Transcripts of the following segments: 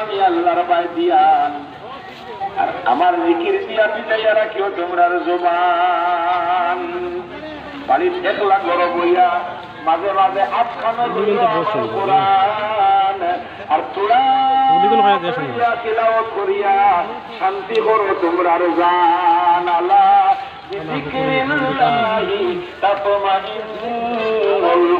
আমি আল্লাহর পায় দিয়ান। আর আমার জিকির দিয়া পিটাইয়া রাখিও তোমরার জবান। বাড়ির একলা গরম হইয়া মাঝে মাঝে আটখানো। কোরআন। আর তোরা করিয়া শান্তি করো তোমরার জান। আলা তাতমাইন্নুল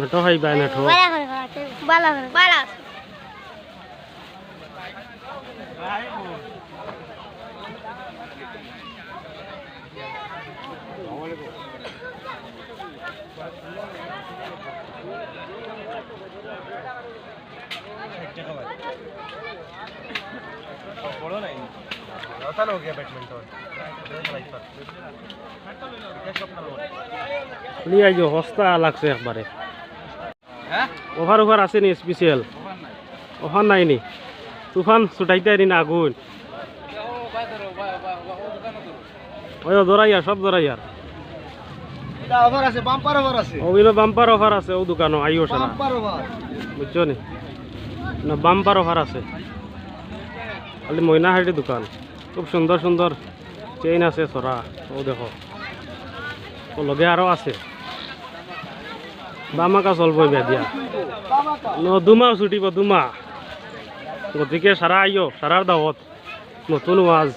नटो है बाय नटो बाला बाला बाला बोलो नहीं हो गया बैडमिंटन নিয়ে আইজো সস্তা লাগছে একবারে। অফার অফার আছে নি স্পেশাল অফার নাই। নি? তুফান ছুটাইতে আনি না আগুন। ওই সব অফার আছে বাম্পার অফার আছে। ওগুলো বাম্পার অফার আছে ও দোকানও আইও সারা। বুঝছ নি? না বাম্পার অফার আছে। খালি ময়নাহাটির দোকান। খুব সুন্দর সুন্দর চেইন আছে সরা। ও দেখো। লগে আরও আছে। বামা কাজ অল্প দিয়া। দুমাহ ছুটিব দুমাহ। গতিকে সারা আইও সারার দাওত নতুন ওয়াজ